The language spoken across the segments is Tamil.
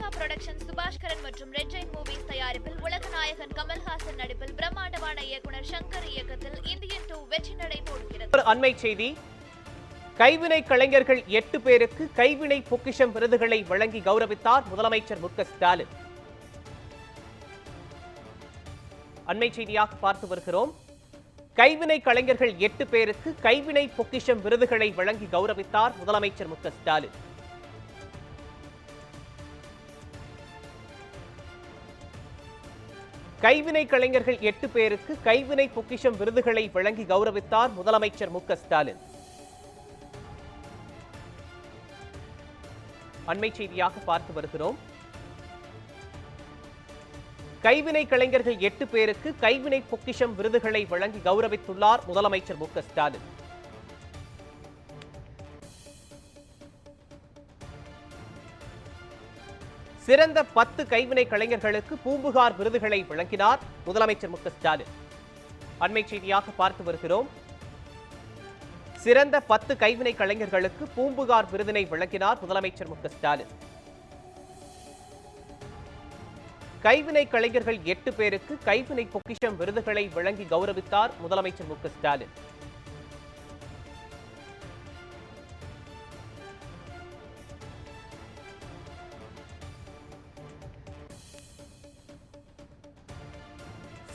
லைகா புரொடக்ஷன் சுபாஷ்கரன் மற்றும் ரெட் ஜெயின் மூவிஸ் தயாரிப்பில் உலக நாயகன் கமல்ஹாசன் நடிப்பில் பிரம்மாண்டமான இயக்குனர் சங்கர் இயக்கத்தில் இந்தியன் டூ வெற்றி நடை போடுகிறது. அண்மை செய்தி. கைவினை கலைஞர்கள் எட்டு பேருக்கு கைவினை பொக்கிஷம் விருதுகளை வழங்கி கௌரவித்தார் முதலமைச்சர் மு க ஸ்டாலின். அண்மை செய்தியாக பார்த்து வருகிறோம். கைவினை கலைஞர்கள் எட்டு பேருக்கு கைவினை பொக்கிஷம் விருதுகளை வழங்கி கௌரவித்தார் முதலமைச்சர் மு ஸ்டாலின். கைவினை கலைஞர்கள் எட்டு பேருக்கு கைவினை பொக்கிஷம் விருதுகளை வழங்கி கௌரவித்தார் முதலமைச்சர் மு க ஸ்டாலின். அண்மை செய்தியாக பார்த்து வருகிறோம். கைவினை கலைஞர்கள் எட்டு பேருக்கு கைவினை பொக்கிஷம் விருதுகளை வழங்கி கௌரவித்துள்ளார் முதலமைச்சர் மு க ஸ்டாலின். சிறந்த பத்து கைவினை கலைஞர்களுக்கு பூம்புகார் விருதுகளை வழங்கினார் முதலமைச்சர் மு க ஸ்டாலின். அண்மை செய்தியாக பார்த்து வருகிறோம். சிறந்த பத்து கைவினை கலைஞர்களுக்கு பூம்புகார் விருதினை வழங்கினார் முதலமைச்சர் மு க ஸ்டாலின். கைவினை கலைஞர்கள் எட்டு பேருக்கு கைவினை பொக்கிஷம் விருதுகளை வழங்கி கௌரவித்தார் முதலமைச்சர் மு க ஸ்டாலின்.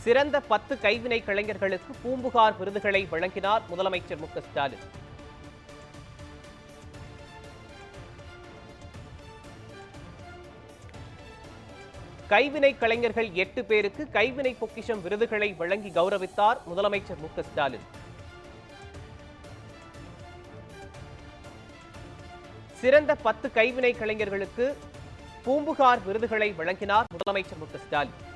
சிறந்த பத்து கைவினை கலைஞர்களுக்கு பூம்புகார் விருதுகளை வழங்கினார் முதலமைச்சர் மு ஸ்டாலின். கைவினை கலைஞர்கள் எட்டு பேருக்கு கைவினை பொக்கிஷம் விருதுகளை வழங்கி கௌரவித்தார் முதலமைச்சர் மு ஸ்டாலின். சிறந்த பத்து கைவினை கலைஞர்களுக்கு பூம்புகார் விருதுகளை வழங்கினார் முதலமைச்சர் மு ஸ்டாலின்.